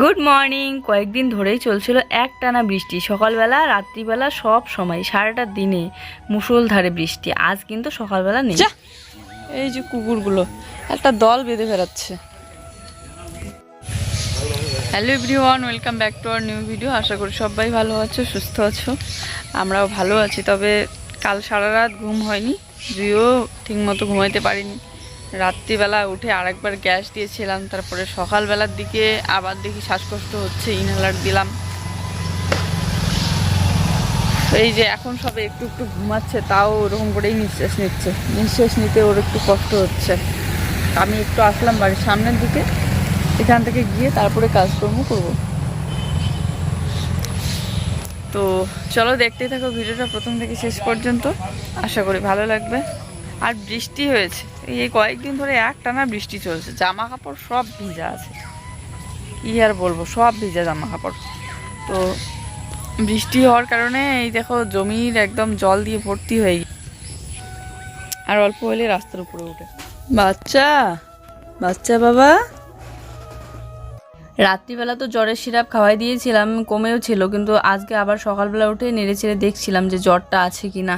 Good morning কয়েকদিন ধরেই চলছিল এক টানা বৃষ্টি। সকালবেলা, রাত্রিবেলা সব সময়, সারাটা দিনে মুষলধারে বৃষ্টি। আজ কিন্তু সকালবেলা নেই। এই যে কুকুরগুলো, একটা দল বেঁধে বেড়াচ্ছে hello everyone welcome back to our new video আশা করি সবাই ভালো আছো, সুস্থ আছো। আমরাও ভালো আছি, তবে কাল সারা রাত ঘুম হয়নি জুইও ঠিকমতো ঘুমাইতে পারিনি। রাত্রিবেলা উঠে আরেকবার গ্যাস দিয়েছিলাম, তারপরে সকালবেলার দিকে আবার দেখি শ্বাসকষ্ট হচ্ছে, ইনহেলার দিলাম। এই যে এখন সবে একটু একটু ঘুমাচ্ছে, তাও ওরকম করেই নিঃশ্বাস নিচ্ছে। নিঃশ্বাস নিতে ওর একটু কষ্ট হচ্ছে। আমি একটু আসলাম বাড়ির সামনের দিকে, এখান থেকে গিয়ে তারপরে কাজকর্ম করব। তো চলো দেখতে থাকো, ভিডিওটা প্রথম থেকে শেষ পর্যন্ত। আশা করি ভালো লাগবে। আর বৃষ্টি হয়েছে। এই কয়েকদিন ধরে একটানা বৃষ্টি চলছে জামা কাপড় সব ভিজা আছে। কি আর বলব, সব ভিজা জামা কাপড় তো বৃষ্টি হওয়ার কারণে এই দেখো জমির একদম জল দিয়ে ভর্তি হয়ে গেছে আর অল্প হলে রাস্তার উপরে উঠে। বাচ্চা বাচ্চা বাবা। রাত্রিবেলা তো জ্বরের সিরাপ খাওয়াই দিয়েছিলাম, কমেও ছিল, কিন্তু আজকে আবার সকালবেলা উঠে নেড়ে চেড়ে দেখছিলাম যে জ্বরটা আছে কি না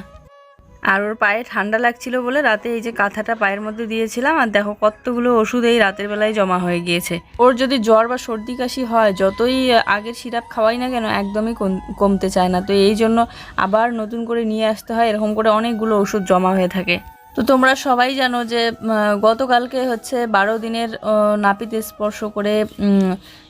আর ওর পায়ে ঠান্ডা লাগছিল বলে রাতে এই যে কাঁথাটা পায়ের মধ্যে দিয়েছিলাম, আর দেখো কতগুলো ওষুধ এই রাতের বেলায় জমা হয়ে গিয়েছে। ওর যদি জ্বর বা সর্দি কাশি হয়, যতই আগের সিরাপ খাওয়াই না কেন, একদমই কম- কমতে চায় না। তো এই জন্য আবার নতুন করে নিয়ে আসতে হয়, এরকম করে অনেকগুলো ওষুধ জমা হয়ে থাকে। তো তোমরা সবাই জানো যে গতকালকে হচ্ছে বারো দিনের নাপিতে স্পর্শ করে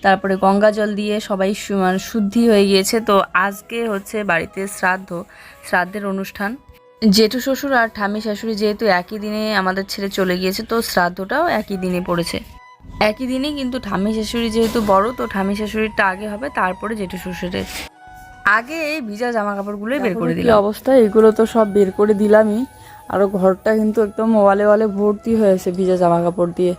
তারপরে গঙ্গা জল দিয়ে সবাই মানে শুদ্ধি হয়ে গিয়েছে। তো আজকে হচ্ছে বাড়িতে শ্রাদ্ধ, শ্রাদ্ধের অনুষ্ঠান। জেঠু শ্বশুর আর ঠামি শাশুড়ি যেহেতু একই দিনে আমাদের ছেড়ে চলে গিয়েছে তো শ্রাদ্ধটাও একই দিনে পড়েছে। একই দিনে কিন্তু ঠাম্মি শাশুড়ি যেহেতু বড় তো ঠামি শাশুড়িটা আগে হবে তারপরে জেঠু শ্বশুরের। আগে এই ভিজা জামা কাপড়গুলোই বের করে দিলাম। অবস্থা? এগুলো তো সব বের করে দিলামই। আরও ঘরটা কিন্তু একদম ওয়ালে ওয়ালে ভর্তি হয়েছে ভিজা জামা কাপড় দিয়ে।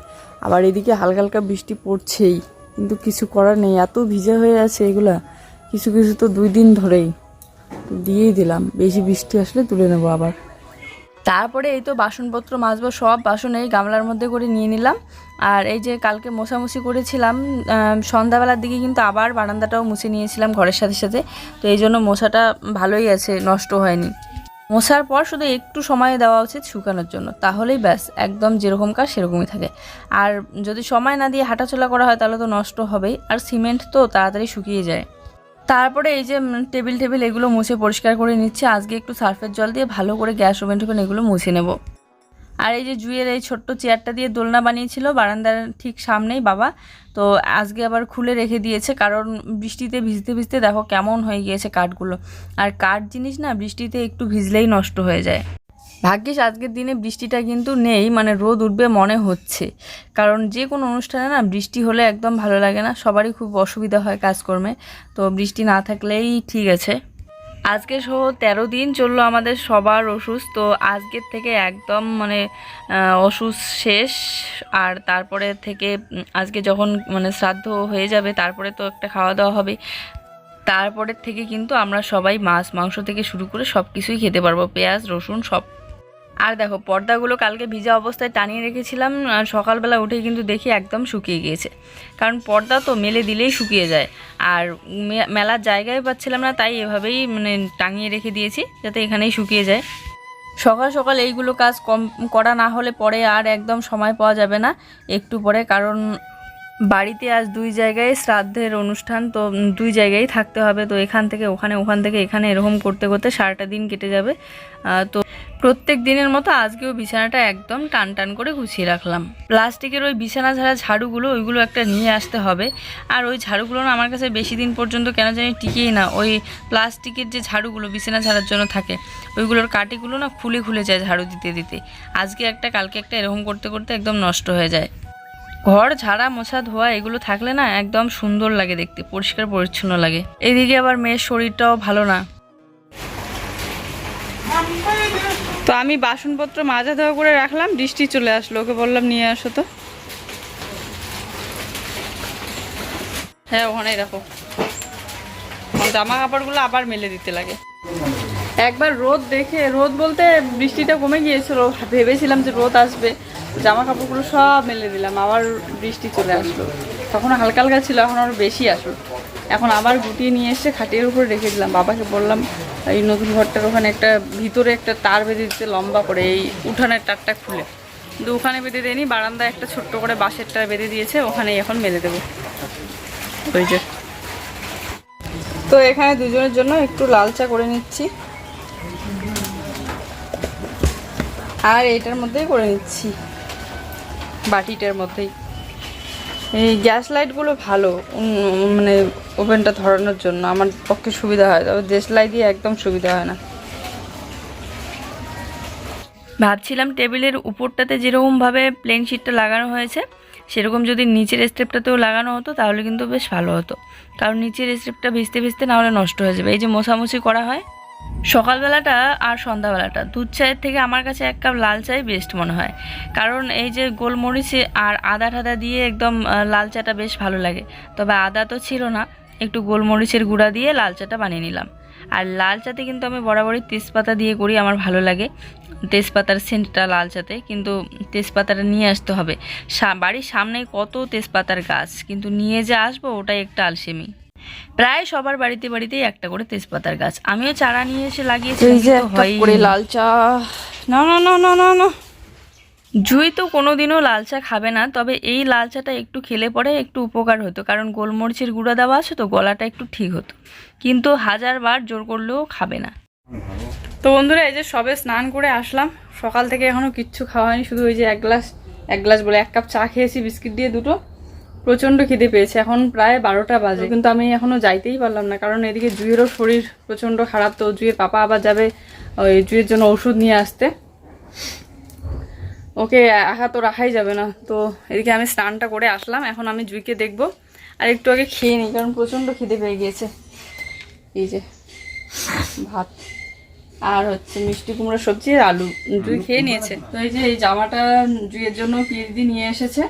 আবার এদিকে হালকা হালকা বৃষ্টি পড়ছেই কিন্তু কিছু করার নেই। এত ভিজা হয়ে আছে এগুলা কিছু কিছু তো দুই দিন ধরেই। দিয়েই দিলাম। বেশি বৃষ্টি আসলে তুলে নেব আবার। তারপরে এই তো বাসনপত্র, মাজবো, সব বাসন এই গামলার মধ্যে করে নিয়ে নিলাম। আর এই যে কালকে মোছামুছি করেছিলাম সন্ধ্যাবেলার দিকে কিন্তু আবার বারান্দাটাও মুছে নিয়েছিলাম ঘরের সাথে সাথে। তো এই জন্য মশাটা ভালোই আছে, নষ্ট হয়নি। মোছার পর শুধু একটু সময় দেওয়া উচিত শুকানোর জন্য। তাহলেই ব্যাস, একদম যেরকম কাজ সেরকমই থাকে। আর যদি সময় না দিয়ে হাঁটাচলা করা হয় তাহলে তো নষ্ট হবেই। আর সিমেন্ট তো তাড়াতাড়ি শুকিয়ে যায়। তারপরে এই যে টেবিল টেবিল এগুলো মুছে পরিষ্কার করে নিচ্ছে। আজকে একটু সার্ফের জল দিয়ে ভালো করে গ্যাস ওভেন টোভেন এগুলো মুছে নেব। আর এই যে জুয়ের এই ছোট্ট চেয়ারটা দিয়ে দোলনা বানিয়েছিল, বারান্দার ঠিক সামনেই বাবা। তো আজকে আবার খুলে রেখে দিয়েছে, কারণ বৃষ্টিতে ভিজতে ভিজতে দেখো কেমন হয়ে গিয়েছে কাঠগুলো। আর কাঠ জিনিস না বৃষ্টিতে একটু ভিজলেই নষ্ট হয়ে যায়। ভাগ্যিস আজকের দিনে বৃষ্টিটা কিন্তু নেই মানে রোদ উঠবে মনে হচ্ছে। কারণ যে কোনো অনুষ্ঠানে না বৃষ্টি হলে একদম ভালো লাগে না, সবারই খুব অসুবিধা হয় কাজকর্মে। তো বৃষ্টি না থাকলেই ঠিক আছে। আজকে সহ তেরো দিন চলল আমাদের সবার ওষুধ তো আজকের থেকে একদম মানে ওষুধ শেষ। আর তারপরে থেকে আজকে যখন মানে শ্রাদ্ধ হয়ে যাবে, তারপরে তো একটা খাওয়া দাওয়া হবে। তারপরের থেকে কিন্তু আমরা সবাই মাছ, মাংস থেকে শুরু করে সব কিছুই খেতে পারব। পেঁয়াজ, রসুন সব আর দেখো, পর্দাগুলো কালকে ভিজা অবস্থায় টানিয়ে রেখেছিলাম, আর সকালবেলা উঠে কিন্তু দেখি একদম শুকিয়ে গিয়েছে। কারণ পর্দা তো মেলে দিলেই শুকিয়ে যায়। আর মেলার জায়গায় পাচ্ছিলাম না, তাই এভাবেই মানে টাঙিয়ে রেখে দিয়েছি, যাতে এখানেই শুকিয়ে যায়। সকাল সকাল এইগুলো কাজ কম, করা না হলে পরে আর একদম সময় পাওয়া যাবে না। একটু পরে, কারণ বাড়িতে আজ দুই জায়গায় শ্রাদ্ধের অনুষ্ঠান, তো দুই জায়গায় থাকতে হবে। তো এখান থেকে, ওখানে, ওখান থেকে এখানে এরকম করতে করতে সারাটা দিন কেটে যাবে। তো প্রত্যেক দিনের মতো আজকেও বিছানাটা একদম টান টান করে গুছিয়ে রাখলাম। প্লাস্টিকের ওই বিছানা ঝাড়া ঝাড়ুগুলো, ওইগুলো একটা নিয়ে আসতে হবে। আর ওই ঝাড়ুগুলো না আমার কাছে বেশি দিন পর্যন্ত কেন জানি টিকেই না। ওই প্লাস্টিকের যে ঝাড়ুগুলো বিছানা ঝাড়ার জন্য থাকে, ওইগুলোর কাটিগুলো না খুলে খুলে যায় ঝাড়ু দিতে দিতে। আজকে একটা, কালকে একটা এরকম করতে করতে একদম নষ্ট হয়ে যায়। ঘর ঝাড়া মোছা ধোয়া এগুলো থাকলে না একদম সুন্দর লাগে দেখতে, পরিষ্কার পরিচ্ছন্ন লাগে। এদিকে আবার মেয়ের শরীরটাও ভালো না। তো আমি বাসনপত্র মাজা ধোয়া করে রাখলাম, বৃষ্টি চলে আসলো, ওকে বললাম নিয়ে আসো তো। হ্যাঁ ওখানেই রাখো জামা কাপড়গুলো আবার মেলে দিতে লাগে। একবার রোদ দেখে, রোদ বলতে বৃষ্টিটা কমে গিয়েছিল, ভেবেছিলাম যে রোদ আসবে। জামা কাপড়গুলো সব মেলে দিলাম, আবার বৃষ্টি চলে আসলো। তখন হালকা হালকা ছিল, এখন আরও বেশি আসুন এখন আবার গুটিয়ে নিয়ে এসে খাটিয়ার উপরে রেখে দিলাম। বাবাকে বললাম, এই নতুন ঘরটার ওখানে একটা ভিতরে একটা তার বেঁধে দিতে লম্বা করে, এই উঠানের তারটা খুলে। কিন্তু ওখানে বেঁধে দেয়নি, বারান্দায় একটা ছোট্ট করে বাঁশের তার বেঁধে দিয়েছে ওখানে এখন বেঁধে দেবো। ওই যে। তো এখানে দুজনের জন্য একটু লাল চা করে নিচ্ছি। আর এইটার মধ্যেই করে নিচ্ছি। বাটিটার মধ্যেই। এই গ্যাস লাইটগুলো ভালো মানে ওভেনটা ধরানোর জন্য। আমার পক্ষে সুবিধা হয়, তবে দেশ লাইট দিয়ে একদম সুবিধা হয় না। ভাবছিলাম টেবিলের উপরটাতে যেরকমভাবে প্লেন শিটটা লাগানো হয়েছে, সেরকম যদি নিচের স্টেপটাতেও লাগানো হতো, তাহলে কিন্তু বেশ ভালো হতো। কারণ নিচের স্টেপটা ভিজতে ভিজতে না হলে নষ্ট হয়ে যাবে। এই যে মোছামুছি করা হয় সকালবেলাটা আর সন্ধ্যাবেলাটা। দুধ চায়ের থেকে আমার কাছে এক কাপ লাল চাই বেস্ট মনে হয়। কারণ এই যে গোলমরিচে আর আদা টাদা দিয়ে একদম লাল চাটা বেশ ভালো লাগে। তবে আদা তো ছিল না। একটু গোলমরিচের গুঁড়া দিয়ে লাল চাটা বানিয়ে নিলাম। আর লাল চাতে কিন্তু আমি বরাবরই তেজপাতা দিয়ে করি, আমার ভালো লাগে। তেজপাতার সেন্টটা লাল চাতে, কিন্তু তেজপাতাটা নিয়ে আসতে হবে। বাড়ির সামনে কত তেজপাতার গাছ, কিন্তু নিয়ে যে আসব ওটাই একটা আলসেমি প্রায় সবার বাড়িতে বাড়িতেই একটা করে তেজপাতার গাছ। আমিও চারা নিয়ে এসে লাগিয়েছি করে লাল চা। না না না না না না। জুই তো কোনোদিনও লাল চা খাবে না তবে এই লাল চাটা একটু খেলে পরে একটু উপকার হতো কারণ গোলমরিচের গুঁড়া দেওয়া আছে তো গলাটা একটু ঠিক হতো। কিন্তু হাজারবার জোর করলেও খাবে না। তো বন্ধুরা এই যে সবে স্নান করে আসলাম সকাল থেকে এখনও কিচ্ছু খাওয়া হয়নি শুধু ওই যে এক গ্লাস এক গ্লাস বলে এক কাপ চা খেয়েছি বিস্কিট দিয়ে দুটো। প্রচণ্ড খিদে পেয়েছে। এখন প্রায় বারোটা বাজে। কিন্তু আমি এখনও যাইতেই পারলাম না কারণ এদিকে জুয়েরও শরীর প্রচণ্ড খারাপ তো জুয়ের পাপা আবার যাবে ওই জুয়ের জন্য ওষুধ নিয়ে আসতে। ওকে একা তো রাখাই যাবে না। তো এদিকে আমি স্নানটা করে আসলাম এখন আমি জুইকে দেখব আর একটু আগে খেয়ে নিই কারণ প্রচণ্ড খিদে পেয়ে গিয়েছে। এই যে ভাত। আর হচ্ছে মিষ্টি কুমড়ো সবজি আর আলু জুই খেয়ে নিয়েছে। তো এই যে এই জামাটা জুইয়ের জন্য পিএইচডি নিয়ে এসেছে।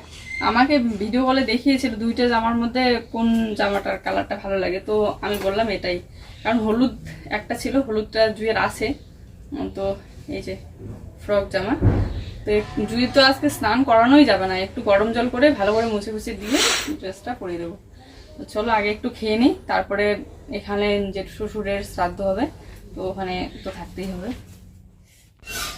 আমাকে ভিডিও কলে দেখিয়েছিল দুইটা জামার মধ্যে কোন জামাটার কালারটা ভালো লাগে। তো আমি বললাম এটাই। কারণ হলুদ একটা ছিল হলুদটা জুইয়ের আছে। তো এই যে ফ্রক জামা। তো জুই তো আজকে স্নান করানোই যাবে না। একটু গরম জল করে ভালো করে মুছে মুছে দিয়ে ড্রেসটা পরিয়ে দেবো তো চলো আগে একটু খেয়ে নিই তারপরে এখানে যে শ্বশুরের শ্রাদ্ধ হবে তো ওখানে তো থাকতেই হবে।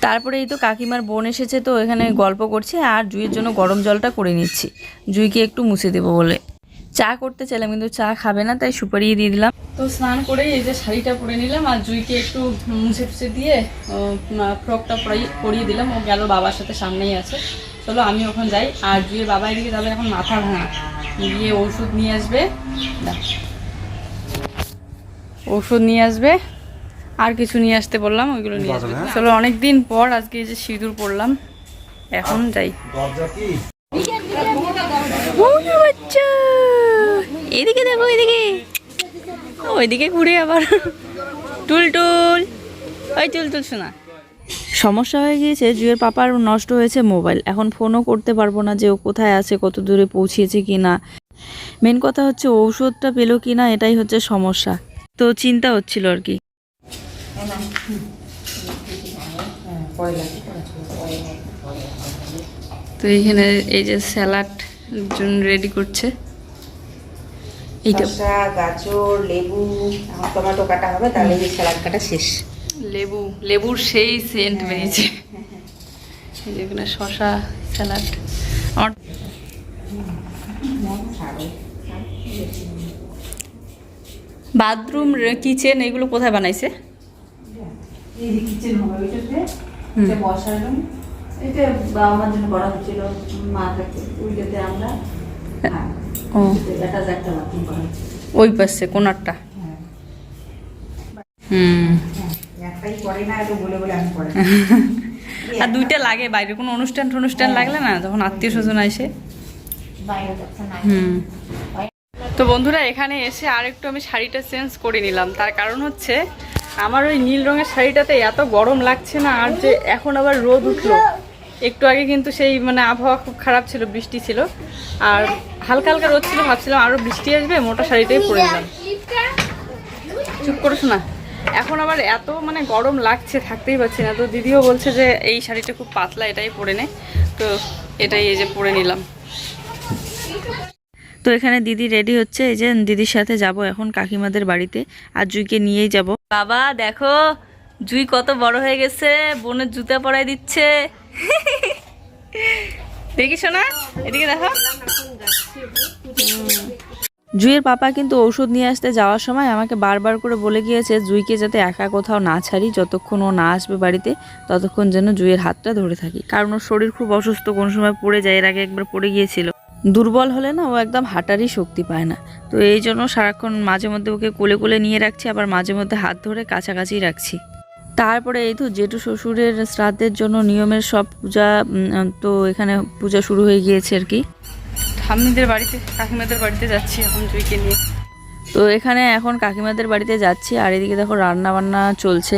তারপরে এই তো কাকিমার বোন এসেছে তো এখানে গল্প করছে আর জুইয়ের জন্য গরম জলটা করে নিচ্ছি। জুইকে একটু মুছে দেবো বলে। চা করতে চাইলাম কিন্তু চা খাবে না তাই সুপারি দিয়ে দিলাম। তো স্নান করে এই যে শাড়িটা পরে নিলাম আর জুইকে একটু মুছে টুছে দিয়ে ফ্রকটা পরিয়ে দিলাম। ও গেল বাবার সাথে সামনেই আছে। চলো আমি ওখান যাই। আর জুয়ের বাবা এদিকে যাবে এখন মাথা ভাঙা। গিয়ে ওষুধ নিয়ে আসবে। ওষুধ নিয়ে আসবে। আর কিছু নিয়ে আসতে বললাম ওইগুলো নিয়ে আসবে। চলো অনেক দিন পর আজকে এই যে সিঁদুর পরলাম এখন যাই। বাচ্চা! এদিকে দেখো এদিকে। ওইদিকে ঘুরে আবার। টুল টুল। ওই টুল টুল শোনা। সমস্যা হয়ে গিয়েছে জুয়ের পাপার নষ্ট হয়েছে মোবাইল। এখন ফোনও করতে পারব না যে ও কোথায় আছে কত দূরে পৌঁছিয়েছে কি না মেন কথা হচ্ছে ঔষধটা পেল কি না এটাই হচ্ছে সমস্যা। তো চিন্তা হচ্ছিল আর কি। তো এইখানে এই যে স্যালাড জন্য রেডি করছে। এইটা গাজর লেবু টমেটো কাটা হবে তাহলে এই স্যালাড কাটা শেষ। লেবু লেবুর সেই সেন্ট বেরিয়েছে। এই যে এখানে শশা স্যালাড। আমার বাথরুম কিচেন এগুলো কোথায় বানাইছে? এই যে কিচেন হবে ওইটাতে এটা বসার। এটা বাবা মার জন্য করা হচ্ছিল মা থাকে ওইটাতে আমরা হ্যাঁ ও। এটা একটা বাথরুম করা ওই পাশে কোনারটা? হুম। একটাই করে না এটা বলে বলে আমি করে। আর দুইটা লাগে বাইরে কোনো অনুষ্ঠান টনুষ্ঠান লাগলে না যখন আত্মীয় স্বজন আসে। হুম। তো বন্ধুরা এখানে এসে আরেকটু আমি শাড়িটা চেঞ্জ করে নিলাম। তার কারণ হচ্ছে আমার ওই নীল রঙের শাড়িটাতে এত গরম লাগছে না, আর যে এখন আবার রোদ উঠল। একটু আগে কিন্তু সেই মানে আবহাওয়া খুব খারাপ ছিল, বৃষ্টি ছিল। আর হালকা হালকা রোদ ছিল, ভাবছিলাম আরও বৃষ্টি আসবে, মোটা শাড়িটাই পরে নিলাম। চুপ করিস না এখন আবার এত মানে গরম লাগছে, থাকতেই পারছি না। তো দিদিও বলছে যে, এই শাড়িটা খুব পাতলা, এটাই পরে নে। তো এটাই এই যে পরে নিলাম। তো এখানে দিদি রেডি হচ্ছে। এই যে দিদির সাথে যাব এখন কাকিমাদের বাড়িতে। আর জুইকে নিয়েই যাব। বাবা দেখো জুই কত বড় হয়ে গেছে। বোনের জুতা পরাই দিচ্ছে। দেখিস না এদিকে দেখো। জুইয়ের পাপা কিন্তু ওষুধ নিয়ে আসতে যাওয়ার সময় আমাকে বারবার করে বলে গিয়েছে জুইকে যাতে একা কোথাও না ছাড়ি যতক্ষণ ও না আসবে বাড়িতে ততক্ষণ যেন জুইয়ের হাতটা ধরে থাকি। কারণ ওর শরীর খুব অসুস্থ কোন সময় পড়ে যায়। এর আগে একবার পড়ে গিয়েছিল। দুর্বল হলে না ও একদম হাঁটারই শক্তি পায় না। তো এই জন্য সারাক্ষণ মাঝে মধ্যে ওকে কোলে কোলে নিয়ে রাখছি আবার মাঝে মধ্যে হাত ধরে কাছাকাছি রাখছি। তারপরে এই তো জেঠু শ্বশুরের শ্রাদ্ধের জন্য নিয়মের সব পূজা তো এখানে পূজা শুরু হয়ে গিয়েছে আর কি। ঠাম্মিদের বাড়িতে কাকিমাদের বাড়িতে যাচ্ছি এখন জুইকে নিয়ে। তো এখানে এখন কাকিমাদের বাড়িতে যাচ্ছি আর এদিকে দেখো রান্না বান্না চলছে।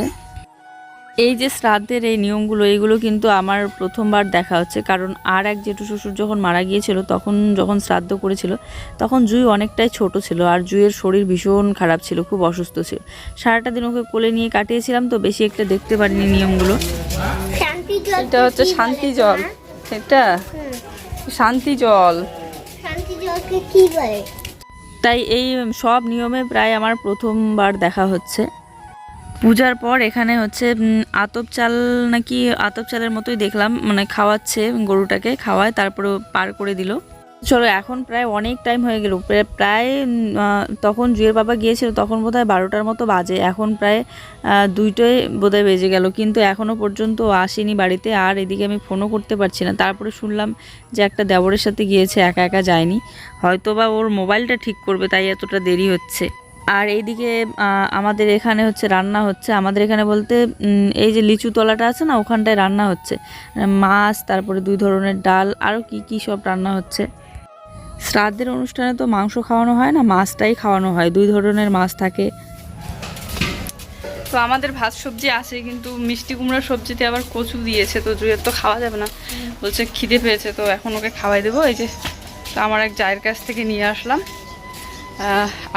এই যে শ্রাদ্ধের এই নিয়মগুলো এইগুলো কিন্তু আমার প্রথমবার দেখা হচ্ছে। কারণ আর এক জেঠু শ্বশুর যখন মারা গিয়েছিল তখন যখন শ্রাদ্ধ করেছিল তখন জুই অনেকটাই ছোট ছিল আর জুইয়ের শরীর ভীষণ খারাপ ছিল খুব অসুস্থ ছিল। সারাটা দিন ওকে কোলে নিয়ে কাটিয়েছিলাম তো বেশি একটা দেখতে পারিনি নিয়মগুলো। এটা হচ্ছে শান্তি জল। এটা? শান্তি জল। শান্তি জলকে কি বলে? তাই এই সব নিয়মে প্রায় আমার প্রথমবার দেখা হচ্ছে। পূজার পর এখানে হচ্ছে আতপ চাল নাকি আতপ চালের মতোই দেখলাম মানে খাওয়াচ্ছে গরুটাকে খাওয়ায় তারপরে পার করে দিল। চলো এখন প্রায় অনেক টাইম হয়ে গেল। প্রায়- তখন জুয়ের বাবা গিয়েছিল তখন বোধহয় বারোটার মতো বাজে। এখন প্রায় আহ, দুইটায় বোধহয় বেজে গেল। কিন্তু এখনও পর্যন্ত আসেনি বাড়িতে আর এদিকে আমি ফোনও করতে পারছি না। তারপরে শুনলাম যে একটা দেবরের সাথে গিয়েছে একা একা যায়নি। হয়তো বা ওর মোবাইলটা ঠিক করবে তাই এতটা দেরি হচ্ছে। আর এইদিকে আমাদের এখানে হচ্ছে রান্না হচ্ছে। আমাদের এখানে বলতে এই যে লিচু তলাটা আছে না, ওখানটায় রান্না হচ্ছে। মাছ, তারপরে দুই ধরনের ডাল আরও কি কি সব রান্না হচ্ছে। শ্রাদ্ধের অনুষ্ঠানে তো মাংস খাওয়ানো হয় না, মাছটাই খাওয়ানো হয়। দুই ধরনের মাছ থাকে। তো আমাদের ভাত সবজি আছে, কিন্তু মিষ্টি কুমড়ার সবজিতে আবার কচু দিয়েছে, তো জুয়ের তো খাওয়া যাবে না। বলছে খিদে পেয়েছে, তো এখন ওকে খাওয়াই দেবো। এই যে, তো আমার এক জায়ের কাছ থেকে নিয়ে আসলাম।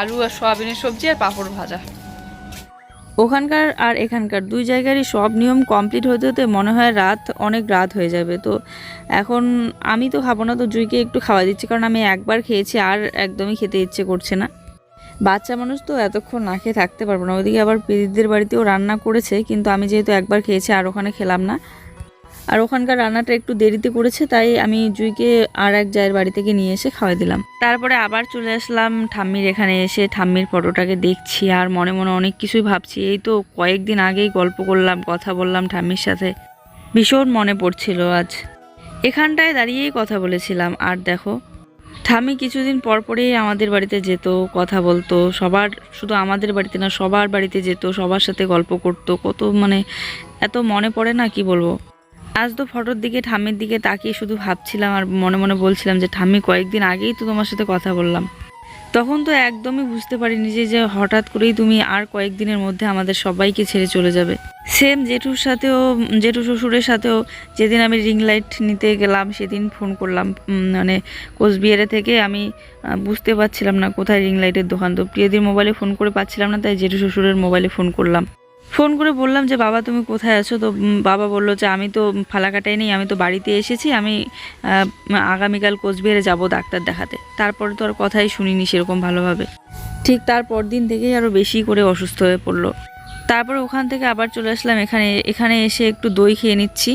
আলু আর সয়াবিনের সবজি আর পাঁপড় ভাজা। ওখানকার আর এখানকার দুই জায়গারই সব নিয়ম কমপ্লিট হতে হতে মনে হয় রাত, অনেক রাত হয়ে যাবে। তো এখন আমি তো খাব না, তো জুইকে একটু খাওয়া দিচ্ছি, কারণ আমি একবার খেয়েছি আর একদমই খেতে ইচ্ছে করছে না। বাচ্চা মানুষ তো এতক্ষণ না খেয়ে থাকতে পারব না। ওইদিকে আবার পিদিদের বাড়িতেও রান্না করেছে, কিন্তু আমি যেহেতু একবার খেয়েছি আর ওখানে খেলাম না আর ওখানকার রান্নাটা একটু দেরিতে করেছে, তাই আমি জুইকে আর এক জায়ের বাড়ি থেকে নিয়ে এসে খাওয়াই দিলাম। তারপরে আবার চলে আসলাম ঠাম্মির এখানে এসে ঠাম্মির ফটোটাকে দেখছি আর মনে মনে অনেক কিছুই ভাবছি। এই তো কয়েকদিন আগেই গল্প করলাম, কথা বললাম ঠাম্মির সাথে। ভীষণ মনে পড়ছিল আজ। এখানটায় দাঁড়িয়েই কথা বলেছিলাম, আর দেখো, ঠাম্মি কিছুদিন পর পরেই আমাদের বাড়িতে যেত, কথা বলতো। সবার, শুধু আমাদের বাড়িতে না, সবার বাড়িতে যেত, সবার সাথে গল্প করতো। কত মানে এত মনে পড়ে না, কি বলব? আজ তো ফটোর দিকে, ঠাম্মির দিকে তাকিয়ে শুধু ভাবছিলাম আর মনে মনে বলছিলাম যে, ঠাম্মি, কয়েকদিন আগেই তো তোমার সাথে কথা বললাম। তখন তো একদমই বুঝতে পারিনি যে যে হঠাৎ করেই তুমি আর কয়েকদিনের মধ্যে আমাদের সবাইকে ছেড়ে চলে যাবে। সেম জেঠুর সাথেও, জেঠু শ্বশুরের সাথেও যেদিন আমি রিং লাইট নিতে গেলাম, সেদিন ফোন করলাম। মানে কোচবিহারে থেকে আমি বুঝতে পারছিলাম না কোথায় রিং লাইটের দোকান। তো প্রিয়দির মোবাইলে ফোন করে পাচ্ছিলাম না, তাই জেঠু শ্বশুরের মোবাইলে ফোন করলাম। ফোন করে বললাম যে, বাবা, তুমি কোথায় আছো? তো বাবা বলল যে, আমি তো ফালাকাটায় নেই, আমি তো বাড়িতে এসেছি, আমি আগামীকাল কোচবিহারে যাব ডাক্তার দেখাতে। তারপরে তো আর কথাই শুনিনি সেরকম ভালোভাবে। ঠিক তারপর দিন থেকেই আরও বেশি করে অসুস্থ হয়ে পড়ল। তারপরে ওখান থেকে আবার চলে আসলাম, এখানে এখানে এসে একটু দই খেয়ে নিচ্ছি।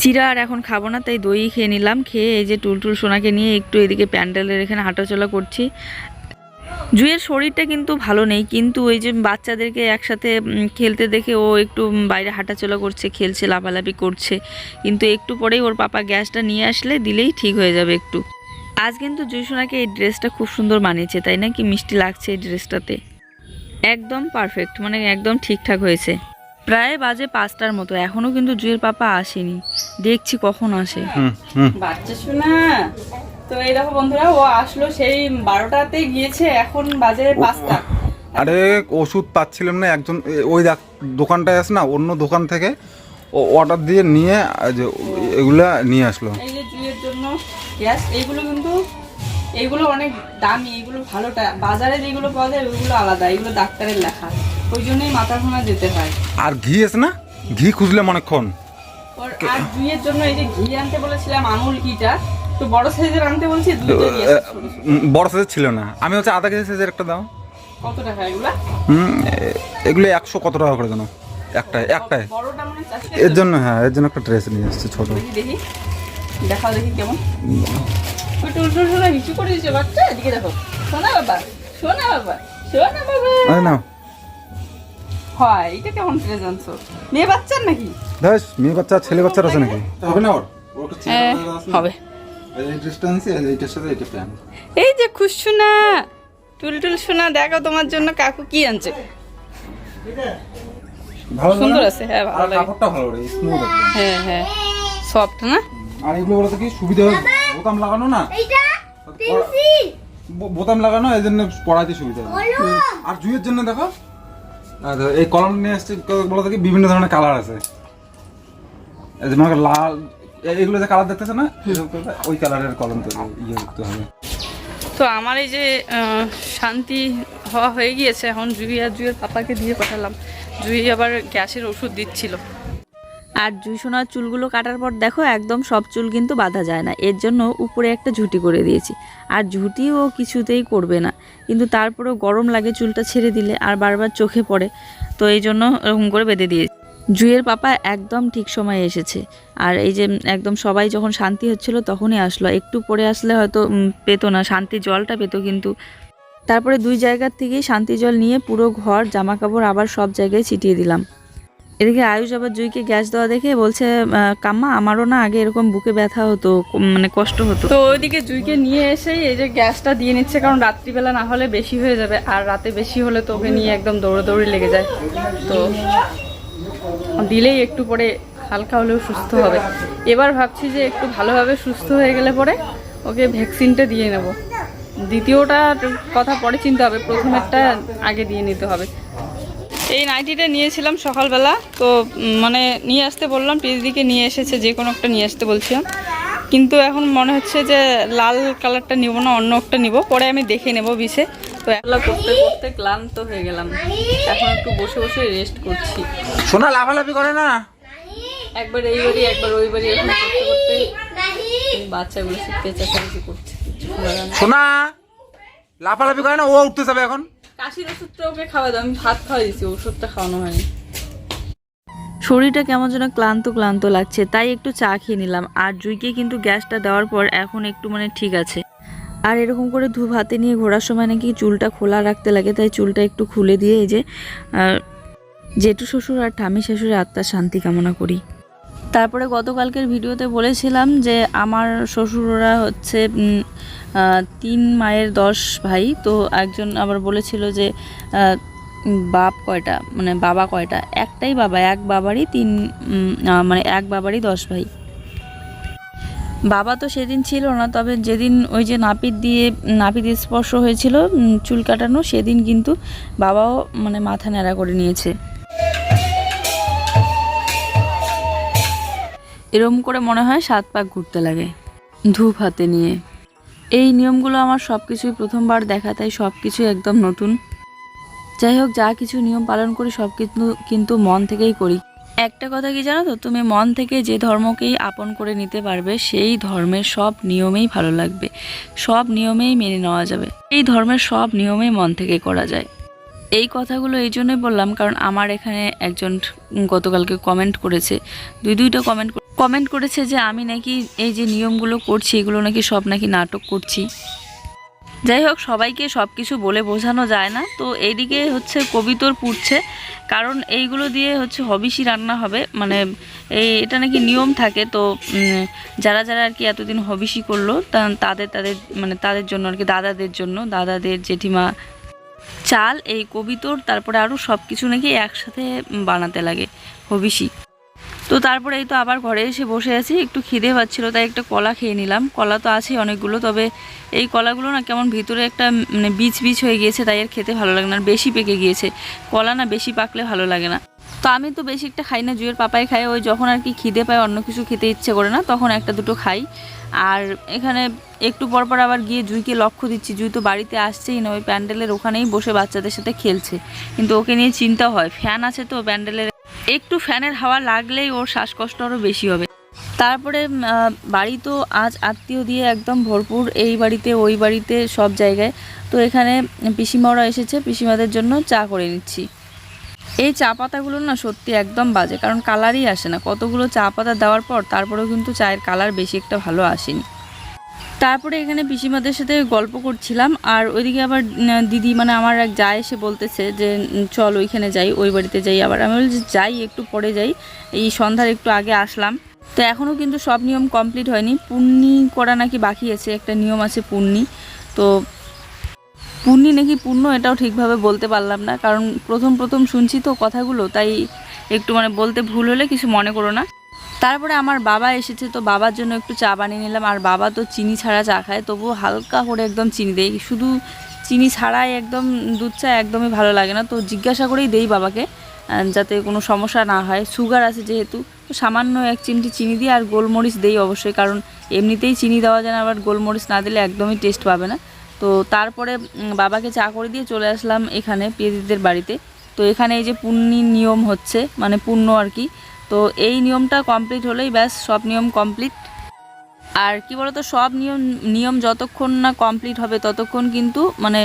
চিরা আর এখন খাব না, তাই দই খেয়ে নিলাম। খেয়ে এই যে টুলটুল সোনাকে নিয়ে একটু এদিকে প্যান্ডেলের এখানে হাঁটাচলা করছি। জুয়ের শরীরটা কিন্তু ভালো নেই কিন্তু ওই যে বাচ্চাদেরকে একসাথে খেলতে দেখে ও একটু বাইরে হাঁটাচলা করছে খেলছে লাফালাফি করছে। কিন্তু একটু পরেই ওর পাপা গ্যাসটা নিয়ে আসলে দিলেই ঠিক হয়ে যাবে একটু। আজ কিন্তু জুইসোনাকে এই ড্রেসটা খুব সুন্দর মানিয়েছে তাই না কি মিষ্টি লাগছে এই ড্রেসটাতে? একদম পারফেক্ট মানে একদম ঠিকঠাক হয়েছে। প্রায় বাজে পাঁচটার মতো এখনও কিন্তু জুয়ের পাপা আসেনি। দেখছি কখন আসে। বাচ্চা শোনা তো এই দেখো বন্ধুরা ও আসলো সেই বারোটাতে গিয়েছে এখন বাজে পাঁচটা। আরে ওষুধ পাচ্ছিলাম না একজন ওই দোকানটায় আছে না অন্য দোকান থেকে ও অর্ডার দিয়ে নিয়ে এগুলা নিয়ে আসলো। এই যে জুয়ের জন্য গ্যাস এইগুলো কিন্তু এইগুলো অনেক দামি এইগুলো ভালোটা বাজারে যেগুলো পাওয়া যায় ওইগুলো আলাদা এগুলো ডাক্তারের লেখা ওই জন্যই মাথা ঘোনা যেতে হয়। আর ঘি আছে না? ঘি খুঁজলাম অনেকক্ষণ আর জুইয়ের জন্য এই যে ঘি আনতে বলেছিলাম আমুল ঘিটা তো বড় সাইজের আনতে বলছি বড় সাইজের ছিল না। আমি হচ্ছে আধা কেজি সাইজের একটা দাও। কত টাকা এগুলা? হুম এগুলো একশো কত টাকা করে জানো? একটাই একটাই বড়টা মানে এর জন্য হ্যাঁ এর জন্য একটা ড্রেস নিয়ে এসেছি ছোট। দেখি দেখি। দেখাও দেখি কেমন। ওই টুল টুল শোনা করে দিয়েছে বাচ্চা? এদিকে দেখো। শোনা বাবা শোনা বাবা শোনা বাবা। আরে হয় এটা কেমন ড্রেস আনছো? মেয়ে বাচ্চার নাকি? মেয়ে বাচ্চা ছেলে বাচ্চার আছে নাকি? হবে ওর? না? হবে। এই যে খুশছুনা টুলটুল শোনা দেখো তোমার জন্য কাকু কি আনছে। ভালো সুন্দর আছে, হ্যাঁ, ভালো আর লাগে। কাপড়টা ভালো রে স্মুথ হ্যাঁ হ্যাঁ সফট না? আর এগুলো বলতে কি সুবিধা হয় বোতাম লাগানো না? এইটা পেন্সিল। বোতাম লাগানো এই জন্য পড়াইতে সুবিধা হয় বলো। আর জুয়ের জন্য দেখো আর এই কলম নিয়ে আসছে বলতে কি বিভিন্ন ধরনের কালার আছে। এই যে লাল এগুলো যে কালার দেখতেছে না? ওই কালারের কলম তো ইয়ে করতে হবে। তো আমার এই যে শান্তি হওয়া হয়ে গিয়েছে এখন জুই আর জুইয়ের পাপাকে দিয়ে পাঠালাম। জুই আবার গ্যাসের ওষুধ দিচ্ছিল। আর জুই সোনার চুলগুলো কাটার পর দেখো একদম সব চুল কিন্তু বাঁধা যায় না। এর জন্য উপরে একটা ঝুঁটি করে দিয়েছি। আর ঝুঁটি ও কিছুতেই করবে না। কিন্তু তারপরেও গরম লাগে চুলটা ছেড়ে দিলে আর বারবার চোখে পড়ে। তো এই জন্য এরকম করে বেঁধে দিয়েছি। জুইয়ের পাপা একদম ঠিক সময়ে এসেছে। আর এই যে একদম সবাই যখন শান্তি হচ্ছিল তখনই আসলো। একটু পরে আসলে হয়তো পেতো না, শান্তি জলটা পেতো কিন্তু। তারপরে দুই জায়গার থেকেই শান্তি জল নিয়ে পুরো ঘর জামা কাপড় আবার সব জায়গায় ছিটিয়ে দিলাম। এদিকে আয়ুষ আবার জুইকে গ্যাস দেওয়া দেখে বলছে কাম্মা, আমারও না আগে এরকম বুকে ব্যথা হতো মানে কষ্ট হতো। তো ওইদিকে জুইকে নিয়ে এসেই এই যে গ্যাসটা দিয়ে নিচ্ছে, কারণ রাত্রিবেলা না হলে বেশি হয়ে যাবে। আর রাতে বেশি হলে তো ওকে নিয়ে একদম দৌড়াদৌড়ি লেগে যায়। তো দিলেই একটু পরে হালকা হলেও সুস্থ হবে। এবার ভাবছি যে একটু ভালোভাবে সুস্থ হয়ে গেলে পরে ওকে ভ্যাকসিনটা দিয়ে নেব। দ্বিতীয়টা কথা পরে চিন্তা হবে, প্রথমেরটা আগে দিয়ে নিতে হবে। এই নাইটিটা নিয়েছিলাম সকালবেলা, তো মানে নিয়ে আসতে বললাম পিএইচডিকে নিয়ে এসেছে, যে কোনো একটা নিয়ে আসতে বলছিলাম। কিন্তু এখন মনে হচ্ছে যে লাল কালারটা নিব না, অন্য একটা নিব, পরে আমি দেখে নেব বিষে। তো এগুলো করতে করতে ক্লান্ত হয়ে গেলাম। এখন একটু বসে বসে রেস্ট করছি। সোনা লাফালাফি করে না? একবার এই বাড়ি একবার ওই বাড়ি এখন করতে করতে বাচ্চাগুলো সব পেঁচাচাচি করছে। সোনা লাফালাফি করে না? ও উঠতে যাবে এখন। কাশির ওষুধটা ওকে খাওয়া দাও আমি ভাত খাওয়া দিয়েছি ওষুধটা খাওয়ানো হয়নি। শরীরটা কেমন যেন ক্লান্ত ক্লান্ত লাগছে তাই একটু চা খেয়ে নিলাম। আর জুইকে কিন্তু গ্যাসটা দেওয়ার পর এখন একটু মানে ঠিক আছে। আর এরকম করে ধূপ হাতে নিয়ে ঘোরার সময় নাকি চুলটা খোলা রাখতে লাগে, তাই চুলটা একটু খুলে দিয়ে এই যে জেঠু শ্বশুর আর ঠামি শ্বশুরের আত্মার শান্তি কামনা করি। তারপরে গতকালকের ভিডিওতে বলেছিলাম যে আমার শ্বশুররা হচ্ছে তিন মায়ের দশ ভাই, তো একজন আবার বলেছিল যে বাপ কয়টা মানে বাবা কয়টা, একটাই বাবা, এক বাবারই তিন মানে এক বাবারই দশ ভাই। বাবা তো সেদিন ছিল না, তবে যেদিন ওই যে নাপিত দিয়ে, নাপিত স্পর্শ হয়েছিল চুল কাটানো, সেদিন কিন্তু বাবাও মানে মাথা ন্যাড়া করে নিয়েছে। এরম করে মনে হয় সাত পাক ঘুরতে লাগে, ধূপ হাতে নিয়ে। এই নিয়মগুলো আমার সব কিছুই প্রথমবার দেখা, তাই সব কিছু একদম নতুন। যাই হোক, যা কিছু নিয়ম পালন করি সব কিন্তু কিন্তু মন থেকেই করি। একটা কথা কি জানো তো? তুমি মন থেকে যে ধর্মকেই আপন করে নিতে পারবে, সেই ধর্মের সব নিয়মেই ভালো লাগবে। সব নিয়মেই মেনে নেওয়া যাবে। এই ধর্মের সব নিয়মেই মন থেকে করা যায়। এই কথাগুলো এই জন্যই বললাম, কারণ আমার এখানে একজন গতকালকে কমেন্ট করেছে। দুই দুইটা কমেন্ট কমেন্ট করেছে যে আমি নাকি এই যে নিয়মগুলো করছি, এগুলো নাকি সব নাকি নাটক করছি। যাই হোক সবাইকে সব কিছু বলে বোঝানো যায় না। তো এইদিকে হচ্ছে কবিতর পুড়ছে। কারণ এইগুলো দিয়ে হচ্ছে হবিষি রান্না হবে। মানে এই, এটা নাকি নিয়ম থাকে। তো যারা যারা আর কি এতদিন হবিষি করল তাদের তাদের মানে তাদের জন্য আর কি, দাদাদের জন্য, দাদাদের জেঠিমা চাল, এই কবিতর, তারপরে আরও সব কিছু নাকি একসাথে বানাতে লাগে হবিষি তো তারপরে এই তো আবার ঘরে এসে বসে আছি, একটু খিদে পাচ্ছিলো, তাই একটা কলা খেয়ে নিলাম। কলা তো আছে অনেকগুলো, তবে এই কলাগুলো না কেমন ভিতরে একটা মানে বীজ বীজ হয়ে গিয়েছে, তাই আর খেতে ভালো লাগে না, আর বেশি পেকে গিয়েছে। কলা না বেশি পাকলে ভালো লাগে না। তো আমি তো বেশি একটা খাই না, জুয়ের পাপাই খাই ওই যখন আর কি খিদে পায়, অন্য কিছু খেতে ইচ্ছে করে না, তখন একটা দুটো খাই। আর এখানে একটু পর পর আবার গিয়ে জুইকে লক্ষ্য দিচ্ছি, জুই তো বাড়িতে আসছেই না, ওই প্যান্ডেলের ওখানেই বসে বাচ্চাদের সাথে খেলছে। কিন্তু ওকে নিয়ে চিন্তা হয়, ফ্যান আছে তো, প্যান্ডেলের একটু ফ্যানের হাওয়া লাগলেই ওর শ্বাসকষ্ট আরও বেশি হবে। তারপরে বাড়ি তো আজ আত্মীয় দিয়ে একদম ভরপুর, এই বাড়িতে, ওই বাড়িতে, সব জায়গায়। তো এখানে পিসিমারা এসেছে, পিসিমাদের জন্য চা করে নিচ্ছি। এই চা পাতাগুলো না সত্যি একদম বাজে, কারণ কালারই আসে না। কতগুলো চা পাতা দেওয়ার পর তারপরেও কিন্তু চায়ের কালার বেশি একটা ভালো আসেনি। তারপরে এখানে পিসিমাদের সাথে গল্প করছিলাম, আর ওইদিকে আবার দিদি মানে আমার এক যা এসে বলতেছে যে চল ওইখানে যাই, ওই বাড়িতে যাই আবার। আমি বলছি, যাই, একটু পরে যাই। এই সন্ধ্যার একটু আগে আসলাম। তো এখনও কিন্তু সব নিয়ম কমপ্লিট হয়নি। পূর্ণি করা নাকি বাকি আছে, একটা নিয়ম আছে পূর্ণি তো পূর্ণি নাকি পূর্ণ এটাও ঠিকভাবে বলতে পারলাম না, কারণ প্রথম প্রথম শুনছি তো কথাগুলো, তাই একটু মানে বলতে ভুল হলে কিছু মনে করো না। তারপরে আমার বাবা এসেছে, তো বাবার জন্য একটু চা বানিয়ে নিলাম। আর বাবা তো চিনি ছাড়া চা খায়, তবুও হালকা করে একদম চিনি দেয় শুধু চিনি ছাড়াই একদম দুধ চা একদমই ভালো লাগে না। তো জিজ্ঞাসা করেই দেই বাবাকে যাতে কোনো সমস্যা না হয়। সুগার আছে যেহেতু, তো সামান্য এক চিমটি চিনি দিই আর গোলমরিচ দেই অবশ্যই। কারণ এমনিতেই চিনি দেওয়া যায় না, আবার গোলমরিচ না দিলে একদমই টেস্ট পাবে না। তো তারপরে বাবাকে চা করে দিয়ে চলে আসলাম এখানে পিয়েদিদের বাড়িতে। তো এখানে এই যে পুণ্যির নিয়ম হচ্ছে মানে পুণ্য আর কি। তো এই নিয়মটা কমপ্লিট হলেই ব্যাস, সব নিয়ম কমপ্লিট আর কি বলতো, সব নিয়ম নিয়ম যতক্ষণ না কমপ্লিট হবে ততক্ষণ কিন্তু মানে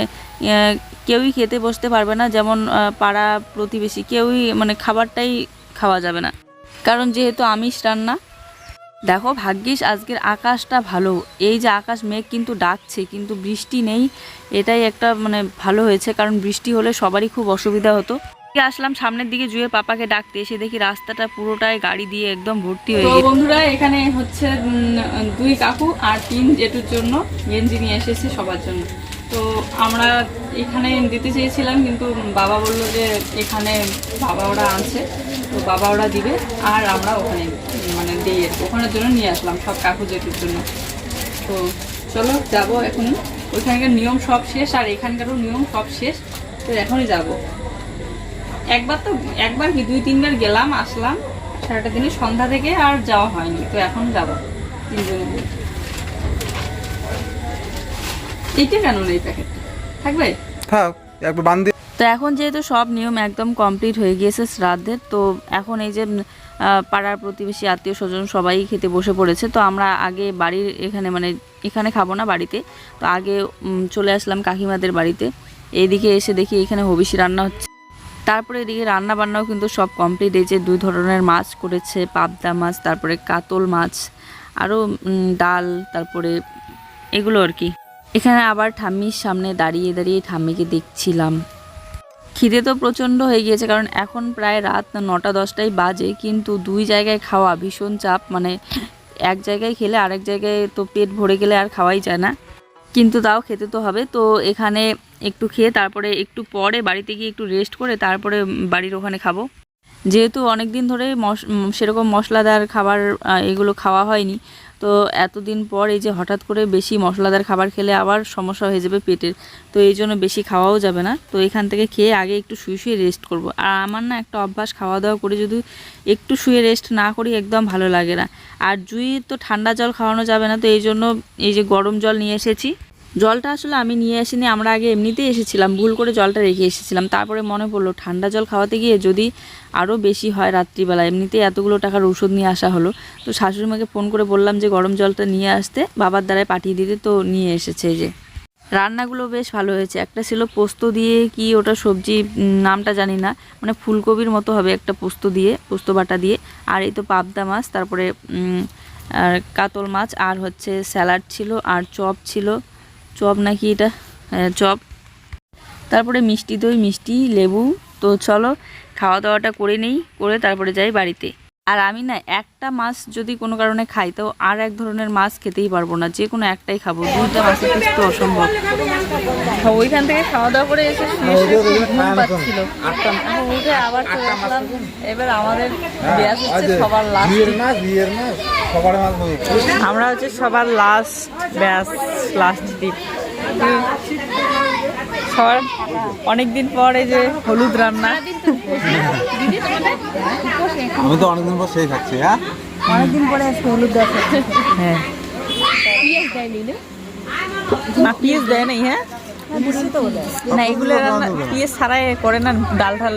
কেউই খেতে বসতে পারবে না। যেমন পাড়া প্রতিবেশী, কেউই মানে খাবারটাই খাওয়া যাবে না। কারণ যেহেতু আমিষ রান্না, দেখো ভাগ্যিস আজকের আকাশটা ভালো। এই যে আকাশ মেঘ কিন্তু ডাকছে, কিন্তু বৃষ্টি নেই। এটাই একটা মানে ভালো হয়েছে, কারণ বৃষ্টি হলে সবারই খুব অসুবিধা হতো। আসলাম সামনের দিকে জুয়ে পাপাকে ডাকতে। এসে দেখি রাস্তাটা পুরোটাই গাড়ি দিয়ে একদম ভর্তি হয়ে গেছে। বন্ধুরা এখানে হচ্ছে দুই কাকু আর তিন জেঠুর জন্য গেঞ্জি নিয়ে এসেছে সবার জন্য। তো আমরা এখানে দিতে চেয়েছিলাম কিন্তু বাবা বলল যে এখানে বাবা ওরা আছে তো বাবা ওরা দিবে আর আমরা ওখানে মানে দিয়ে ওখানের জন্য নিয়ে আসলাম সব কাকু জেঠুর জন্য। তো চলো যাব এখন ওইখানকার নিয়ম সব শেষ আর এখানকারও নিয়ম সব শেষ তো এখনই যাব। একবার তো একবার কি দুই তিনবার গেলাম আসলাম। সারাটা দিনে সন্ধ্যা থেকে আর যাওয়া হয়নি তো এখন যাব তিনজনে মিলে। এইটা কেন নেই প্যাকেটটা থাকবে? থাক একবার বান্ধি তো এখন যেহেতু সব নিয়ম একদম কমপ্লিট হয়ে গিয়েছে শ্রাদ্ধের তো এখন এই যে পাড়ার প্রতিবেশী আত্মীয় স্বজন সবাই খেতে বসে পড়েছে তো আমরা আগে বাড়ির এখানে মানে এখানে খাব না বাড়িতে তো আগে চলে আসলাম কাকিমাদের বাড়িতে। এইদিকে এসে দেখি এখানে হবিষি রান্না হচ্ছে। তারপরে এদিকে রান্না বান্নাও কিন্তু সব কমপ্লিট এই যে দুই ধরনের মাছ করেছে, পাবদা মাছ, তারপরে কাতল মাছ আরও ডাল, তারপরে এগুলো আর কি। এখানে আবার ঠাম্মির সামনে দাঁড়িয়ে দাঁড়িয়ে ঠাম্মিকে দেখছিলাম। খিদে তো প্রচণ্ড হয়ে গিয়েছে, কারণ এখন প্রায় রাত নটা দশটাই বাজে, কিন্তু দুই জায়গায় খাওয়া ভীষণ চাপ। মানে এক জায়গায় খেলে আরেক জায়গায় তো পেট ভরে গেলে আর খাওয়াই যায় না। কিন্তু তাও খেতে তো হবে। তো এখানে একটু খেয়ে তারপরে একটু পরে বাড়িতে গিয়ে একটু রেস্ট করে তারপরে বাড়ির ওখানে খাব। যেহেতু অনেক দিন ধরে মশ সেরকম মশলাদার খাবার এগুলো খাওয়া হয়নি, তো এতদিন পর এই যে হঠাৎ করে বেশি মশলাদার খাবার খেলে আবার সমস্যা হয়ে যাবে পেটের, তো এই জন্য বেশি খাওয়াও যাবে না। তো এখান থেকে খেয়ে আগে একটু শুয়ে শুয়ে রেস্ট করব। আর আমার না একটা অভ্যাস খাওয়া দাওয়া করে যদি একটু শুয়ে রেস্ট না করি একদম ভালো লাগে না। আর জুই তো ঠান্ডা জল খাওয়ানো যাবে না, তো এই জন্য এই যে গরম জল নিয়ে এসেছি। জলটা আসলে আমি নিয়ে আসিনি, আমরা আগে এমনিতেই এসেছিলাম, ভুল করে জলটা রেখে এসেছিলাম। তারপরে মনে পড়ল, ঠান্ডা জল খাওয়াতে গিয়ে যদি আরও বেশি হয় রাত্রিবেলা, এমনিতেই এতগুলো টাকার ওষুধ নিয়ে আসা হলো। তো শাশুড়ি মাকে ফোন করে বললাম যে, গরম জলটা নিয়ে আসতে, বাবার দ্বারায় পাঠিয়ে দিতে তো নিয়ে এসেছে যে। রান্নাগুলো বেশ ভালো হয়েছে। একটা ছিল পোস্ত দিয়ে কি ওটা সবজি নামটা জানি না মানে ফুলকপির মতো হবে একটা পোস্ত দিয়ে, পোস্ত বাটা দিয়ে। আর এই তো পাবদা মাছ, তারপরে আর কাতল মাছ, আর হচ্ছে স্যালাড ছিল, আর চপ ছিল। চপ নাকি এটা? হ্যাঁ, চপ। তারপরে মিষ্টি দই মিষ্টি লেবু। তো চলো খাওয়া দাওয়াটা করে নেই করে তারপরে যাই বাড়িতে। আর আমি না একটা মাছ যদি কোনো কারণে খাই তো আর এক ধরনের মাছ খেতেই পারব না। যে কোনো একটাই খাব। দুইটা মাছের পিস তো অসম্ভব। ওইখান থেকে খাওয়া দাওয়া করে এসে পাচ্ছিল। উঠে আবার চলে আসলাম। এবার আমাদের ব্যাস হচ্ছে সবার লাস্ট মাছ মাছ মাছ আমরা হচ্ছে সবার লাস্ট ব্যাস লাস্ট দিন সবার অনেকদিন পর এই যে হলুদ রান্না। আমি তো অনেকদিন পর সেই খাচ্ছি হ্যাঁ? অনেকদিন পরে হ্যাঁ। না পিস দেয় নাই হ্যাঁ? না এগুলো রান্না পিস ছাড়াই করে না ডাল ঢাল।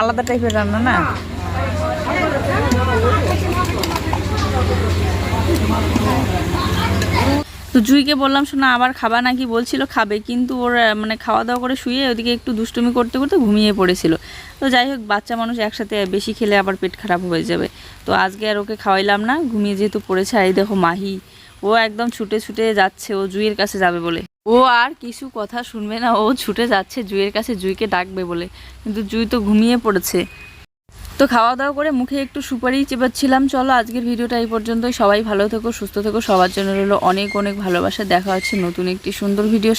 আলাদা টাইপের রান্না না? তো জুইকে বললাম, শোনা আবার খাবা নাকি? বলছিল, খাবে। কিন্তু ওর মানে খাওয়া দাওয়া করে শুয়ে ওদিকে একটু দুষ্টুমি করতে করতে ঘুমিয়ে পড়েছিল। তো যাই হোক, বাচ্চা মানুষ একসাথে বেশি খেলে আবার পেট খারাপ হয়ে যাবে। তো আজকে আর ওকে খাওয়াইলাম না, ঘুমিয়ে যেহেতু পড়েছে, আর দেখো মাহি, ও একদম ছুটে ছুটে যাচ্ছে, ও জুইয়ের কাছে যাবে বলে। ও আর কিছু কথা শুনবে না, ও ছুটে যাচ্ছে, জুইয়ের কাছে জুইকে ডাকবে বলে। কিন্তু জুই তো ঘুমিয়ে পড়েছে। তো খাওয়া দাওয়া করে মুখে একটু সুপারি চেপাচ্ছিলাম চলো আজকের ভিডিওটা এই পর্যন্তই। সবাই ভালো থেকো, সুস্থ থেকো। সবার জন্য রইল অনেক অনেক ভালোবাসা। দেখা হচ্ছে নতুন একটি সুন্দর ভিডিও